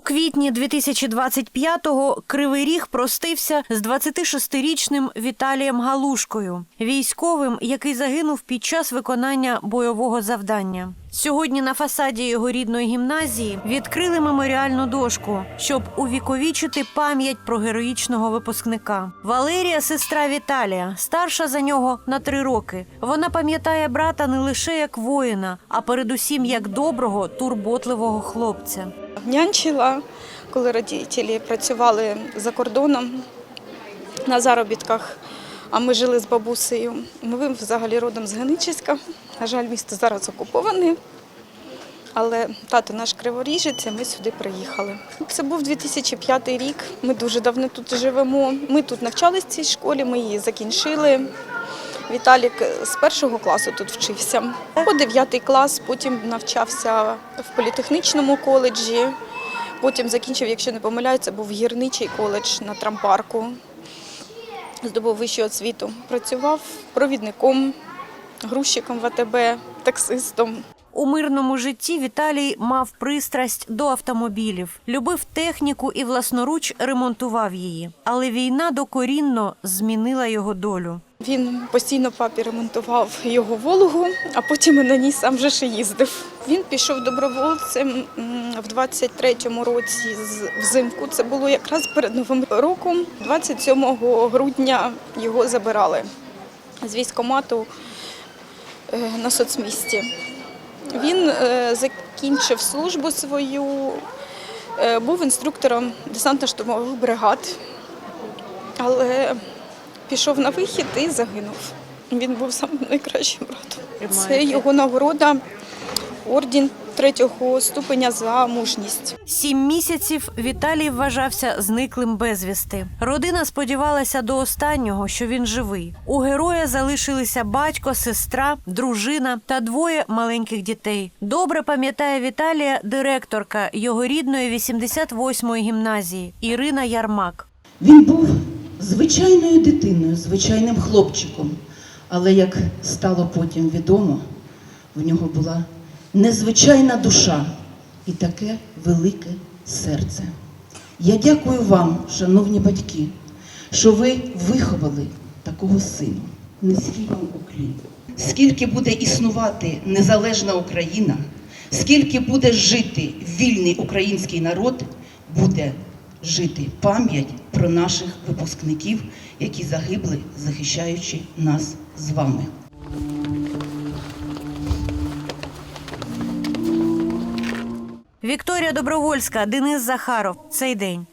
квітні 2025-го Кривий Ріг простився з 26-річним Віталієм Галушкою, військовим, який загинув під час виконання бойового завдання. Сьогодні на фасаді його рідної гімназії відкрили меморіальну дошку, щоб увіковічити пам'ять про героїчного випускника. Валерія, сестра Віталія, старша за нього на три роки. Вона пам'ятає брата не лише як воїна, а передусім як доброго, турботливого хлопця. Нянчила, коли родителі працювали за кордоном на заробітках, а ми жили з бабусею. Ми взагалі родом з Геничиська. На жаль, місто зараз окуповане. Але тато наш криворіжець, ми сюди приїхали. Це був 2005 рік. Ми дуже давно тут живемо. Ми тут навчалися в цій школі, ми її закінчили. Віталік з першого класу тут вчився. По 9 клас, потім навчався в політехнічному коледжі. Потім закінчив, якщо не помиляюся, був гірничий коледж на трампарку. Здобув вищу освіту. Працював провідником, грузчиком в АТБ, таксистом. У мирному житті Віталій мав пристрасть до автомобілів, любив техніку і власноруч ремонтував її. Але війна докорінно змінила його долю. Він постійно папі ремонтував його Волгу, а потім і на ній сам же і їздив. Він пішов добровольцем в 23-му році взимку. Це було якраз перед Новим роком. 27 грудня його забирали з військкомату е, на соцмісті. Він е, закінчив службу свою, е, був інструктором десантно-штурмових бригад, але пішов на вихід і загинув. Він був самим найкращим братом. Це його нагорода, орден третього ступеня за мужність. Сім місяців Віталій вважався зниклим безвісти. Родина сподівалася до останнього, що він живий. У героя залишилися батько, сестра, дружина та двоє маленьких дітей. Добре пам'ятає Віталія директорка його рідної 88-ї гімназії Ірина Ярмак. Він був звичайною дитиною, звичайним хлопчиком, але як стало потім відомо, в нього була незвичайна душа і таке велике серце. Я дякую вам, шановні батьки, що ви виховали такого сина. Низький вам уклін. Скільки буде існувати незалежна Україна, скільки буде жити вільний український народ, буде жити пам'ять про наших випускників, які загибли, захищаючи нас з вами. Вікторія Добровольська, Денис Захаров. Цей день.